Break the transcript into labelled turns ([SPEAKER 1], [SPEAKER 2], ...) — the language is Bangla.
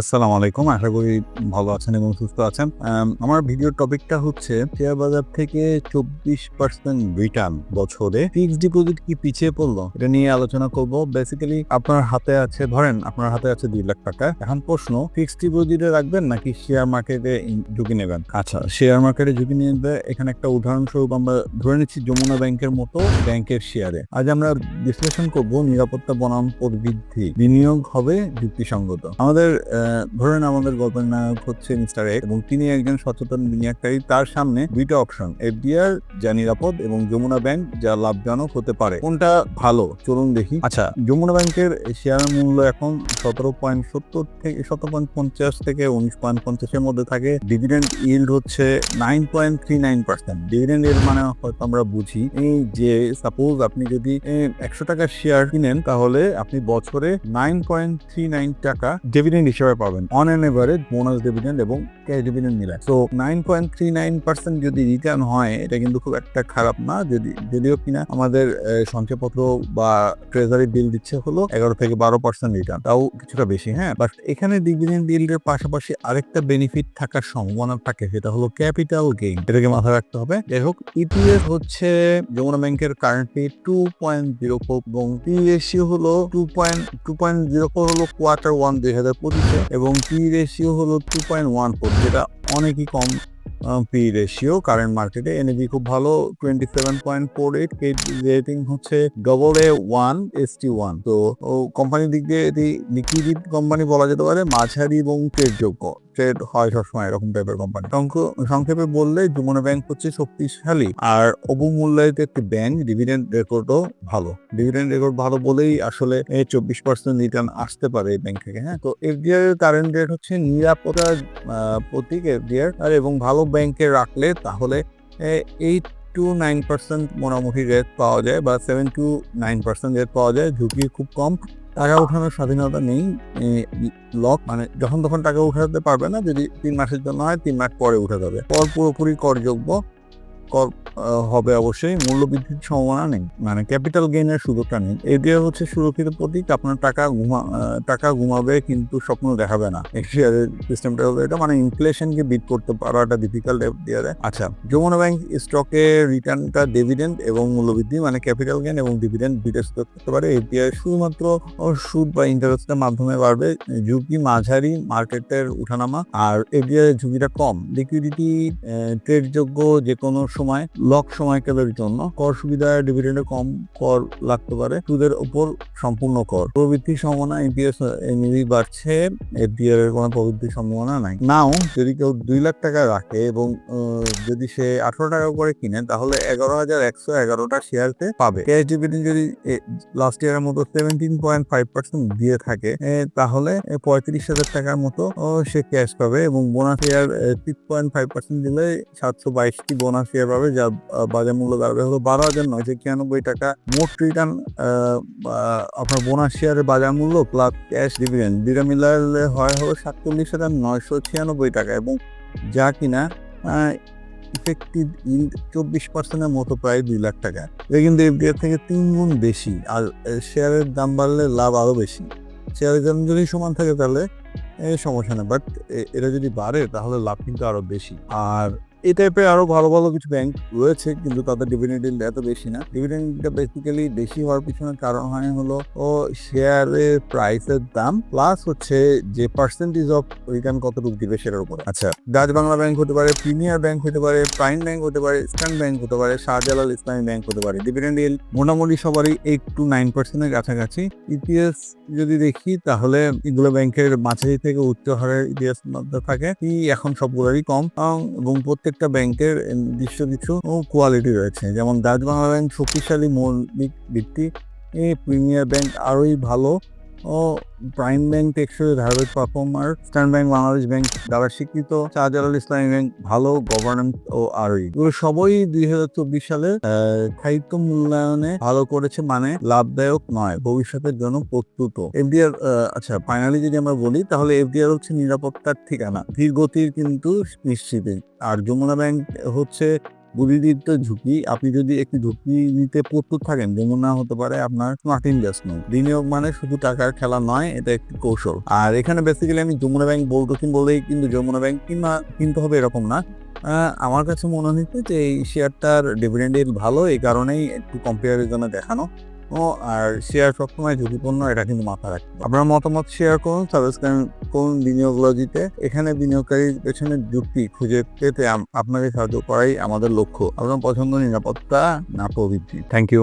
[SPEAKER 1] আসসালামু আলাইকুম আশা করি ভালো আছেন এবং সুস্থ আছেন। আম, আমার ভিডিওর টপিকটা হচ্ছে শেয়ার বাজার থেকে চব্বিশ পার্সেন্ট রিটার্ন বছরে ফিক্সড ডিপোজিট কি পিছিয়ে পড়ল? এটা নিয়ে আলোচনা করব। বেসিক্যালি আপনার হাতে আছে ধরেন আপনার হাতে আছে দুই লাখ টাকা। এখন প্রশ্ন ফিক্সড ডিপোজিটে রাখবেন নাকি শেয়ার মার্কেটে ঝুঁকি নেবেন? আচ্ছা শেয়ার মার্কেটে ঝুঁকি নেবে এখানে একটা উদাহরণস্বরূপ আমরা ধরে নিচ্ছি যমুনা ব্যাংকের মতো ব্যাংকের শেয়ারে আজ আমরা বিশ্লেষণ করব নিরাপত্তা বনাম বৃদ্ধি বিনিয়োগ হবে যুক্তিসঙ্গত। আমাদের ধরেন আমাদের গল্পের নায়ক হচ্ছে মিস্টার এক্স এবং তিনি একজন সচেতন বিনিয়োগকারী। তার সামনে দুইটা অপশন এফডিআর যা নিরাপদ এবং যমুনা ব্যাংক যা লাভজনক হতে পারে। কোনটা ভালো? চলুন দেখি। আচ্ছা। যমুনা ব্যাংকের শেয়ার মূল্য এখন সতেরো পয়েন্ট সত্তর থেকে সতেরো পয়েন্ট পঞ্চাশ থেকে উনিশ পয়েন্ট পঞ্চাশের মধ্যে থাকে। ডিভিডেন্ড ইল্ড হচ্ছে nine point three nine percent dividend এর মানে হয়তো আমরা বুঝি। এই যে সাপোজ আপনি যদি একশো টাকার শেয়ার কিনেন তাহলে আপনি বছরে নাইন পয়েন্ট থ্রি নাইন টাকা ডিভিডেন্ড হিসেবে পাবেন। On an average bonus dividend এবং ক্যাশ ডিভিডেন্ড মিলায়। তো nine point three nine percent যদি রিটার্ন হয়, এটা কিন্তু খুব একটা খারাপ না। যদি, যদিও কিনা আমাদের সঞ্চয়পত্র বা ট্রেজারি বিল দিচ্ছে হলো এগারো থেকে বারো পার্সেন্ট রিটার্ন তাও কিছুটা বেশি হ্যাঁ? বাট এখানে ডিভিডেন্ড ইল্ডের পাশাপাশি আরেকটা বেনিফিট থাকার সম্ভাবনা থাকে, সেটা হলো ক্যাপিটাল গেইন এটাকে মাথায় রাখতে হবে। যাই হোক ইপিএস হচ্ছে যমুনা ব্যাংকের currently two point zero four এবং পি হলো two point two point zero four হলো কোয়ার্টার ওয়ান দুই হাজার পঁচিশে। এবং পি রেশিও হলো টু পয়েন্ট ওয়ান ফোর যেটা অনেকই কম পি রেশিও কারেন্ট মার্কেটে এনএবি খুব ভালো twenty seven point four eight rating হচ্ছে double A one S T one তো কোম্পানির দিক দিয়ে এটি লিকুইডিট কোম্পানি বলা যেতে পারে, মাঝারি এবং ট্রেডযোগ্য ট্রেড হয় সবসময় এরকম টাইপের কোম্পানি সংক্ষেপে বললে যমুনা ব্যাংক হচ্ছে শক্তিশালী আর অবমূল্যায়িত একটি ব্যাংক ডিভিডেন্ড রেকর্ডও ভালো। ডিভিডেন্ড রেকর্ড ভালো বলেই আসলে চব্বিশ পার্সেন্ট রিটার্ন আসতে পারে এই ব্যাংক থেকে হ্যাঁ? তো এফডিআর এর কারেন্ট রেট হচ্ছে নিরাপত্তার প্রতীক এফডিআর আর এবং ভালো ব্যাংকে রাখলে তাহলে এইট টু নাইন পার্সেন্ট মোটামুটি রেট পাওয়া যায় বা seven to nine percent rate পাওয়া যায়, ঝুঁকি খুব কম। টাকা উঠানোর স্বাধীনতা নেই লক মানে যখন তখন টাকা উঠাতে পারবে না, যদি তিন মাসের জন্য হয়, তিন মাস পরে উঠে যাবে। পর পুরোপুরি করযোগ্য। কর হবে অবশ্যই। মূল্য বৃদ্ধির সম্ভাবনা নেই। মানে ক্যাপিটাল গেইনের সুযোগটা নেই। এদিকে হচ্ছে সুরক্ষিত প্রতীক, আপনার টাকা ঘুমা টাকা ঘুমাবে কিন্তু স্বপ্ন দেখাবে না। এশিয়ারের সিস্টেমটা হবে এটা মানে ইনফ্লেশনকে বিট করতে পারাটা ডিফিকাল্ট এফডিআর আচ্ছা যমুনা ব্যাংক স্টকে রিটার্নটা ডিভিডেন্ড এবং মূল্যবৃদ্ধি মানে ক্যাপিটাল গেইন এবং ডিভিডেন্ড দুইটা স্টক করতে পারে। এফডিআর শুধুমাত্র সুদ বা ইন্টারেস্টের মাধ্যমে বাড়বে। ঝুঁকি মাঝারি মার্কেটের উঠানামা। আর এর ঝুঁকিটা কম। লিকুইডিটি ট্রেডযোগ্য যে কোনো সময়, লক সময়কালের জন্য কর সুবিধা ডিভিডেন্ডে কম কর লাগতে পারে। সুদের উপর সম্পূর্ণ কর। প্রবৃদ্ধির সম্ভাবনা এনপিএস এমনি বাড়ছে এফডিআর এর কোনো প্রবৃদ্ধির সম্ভাবনা নাই। নাও যদি কেউ দুই লাখ টাকা রাখে এবং যদি সে আঠারো টাকা করে কিনে, তাহলে এগারো হাজার একশো এগারোটা শেয়ারতে পাবে। ক্যাশ ডিভিডেন্ড যদি লাস্ট ইয়ারের মতো সেভেন্টিন পয়েন্ট ফাইভ পার্সেন্ট দিয়ে থাকে তাহলে পঁয়ত্রিশ হাজার টাকার মতো সে ক্যাশ পাবে এবং bonus share six point five percent দিলে সাতশো বাইশটি বোনাস শেয়ার পাবে যার আহ, বাজার মূল্য দাঁড়াবে হলো বারো হাজার নয়শো একানব্বই টাকা। মোট রিটার্ন আপনার বোনাস শেয়ারের বাজার মূল্য প্লাস ক্যাশ ডিভিডেন্ড দুইটা মিলালে হয় হলো সাতচল্লিশ হাজার নয়শো ছিয়ানব্বই টাকা এবং যা কিনা ইফেক্টিভ ইল্ড চব্বিশ পার্সেন্টের মতো প্রায় দুই লাখ টাকা। এটা কিন্তু এফডিআর থেকে তিন গুণ বেশি আর শেয়ারের দাম বাড়লে লাভ আরও বেশি। শেয়ারের দাম যদি সমান থাকে তাহলে সমস্যা নেই বাট এটা যদি বাড়ে তাহলে লাভ কিন্তু আরও বেশি। আর এই টাইপের আরও ভালো ভালো কিছু ব্যাংক রয়েছে, কিন্তু তাদের ডিভিডেন্ড ইল্ড এত বেশি না। ডিভিডেন্ডটা বেসিক্যালি বেশি হওয়ার পিছনে কারণ হয় হলো, ও শেয়ারের প্রাইসের দাম প্লাস হচ্ছে যে পার্সেন্টেজ অফ রিটার্ন কতটুকু দিবে সেটার উপরে। আচ্ছা ডাচ বাংলা ব্যাংক হতে পারে প্রিমিয়ার ব্যাংক হতে পারে প্রাইম ব্যাংক হতে পারে ইস্টার্ন ব্যাংক হতে পারে শাহজালাল ইসলামী ব্যাংক হতে পারে। ডিভিডেন্ড ইল্ড মোটামুটি সবারই এইট টু নাইন পার্সেন্টের কাছাকাছি। ইপিএস যদি দেখি, তাহলে এগুলো ব্যাংকের মাঝারি থেকে উচ্চ হারের ইতিহাস মধ্যে থাকে। এখন সবগুলোরই কম, এবং এবং প্রত্যেকটা ব্যাংকের নির্দিষ্ট কিছু কোয়ালিটি রয়েছে। যেমন ডাচ বাংলা ব্যাংক শক্তিশালী মৌলিক ভিত্তি প্রিমিয়ার ব্যাংক আরোই ভালো। ও প্রাইম ব্যাংক টেকসই ধারাবাহিক পারফর্মার স্টার্ন ব্যাংক বাংলাদেশ ব্যাংক দ্বারা স্বীকৃত শাহজালাল ইসলামী ব্যাংক ভালো গভর্নেন্স ও আরই এগুলো সবই দুই হাজার চব্বিশ সালে স্থায়িত্ব মূল্যায়নে ভালো করেছে মানে লাভদায়ক নয়, ভবিষ্যতের জন্য প্রস্তুত। এফডিআর আচ্ছা ফাইনালি যদি আমরা বলি, তাহলে এফডিআর হচ্ছে নিরাপত্তার ঠিকানা ধীর গতির কিন্তু নিশ্চিত। আর যমুনা ব্যাংক হচ্ছে বুদ্ধিদীপ্ত ঝুঁকি, আপনি যদি একটি ঝুঁকি নিতে প্রস্তুত থাকেন, যেমন না হতে পারে আপনার স্মার্ট ইনভেস্টমেন্ট বিনিয়োগ মানে শুধু টাকার খেলা নয়, এটা একটি কৌশল। আর এখানে বেসিক্যালি আমি যমুনা ব্যাংক বলতেছি বলেই কিন্তু যমুনা ব্যাংক কিংবা কিনতে হবে এরকম না। আমার কাছে মনে হচ্ছে যে এই শেয়ারটার ডিভিডেন্ড ভালো, এই কারণেই একটু কম্পারিজনে দেখানো। ও আর শেয়ার সবসময় ঝুঁকিপূর্ণ, এটা কিন্তু মাথায় রাখতে আপনার মতামত শেয়ার করুন সাবস্ক্রাইব করুন বিনিয়োগ লজিতে এখানে বিনিয়োগকারীর পেছনে যুক্তি খুঁজে পেতে আপনাকে সাহায্য করাই আমাদের লক্ষ্য। আপনার পছন্দ নিরাপত্তা না প্রবৃত্তি। Thank you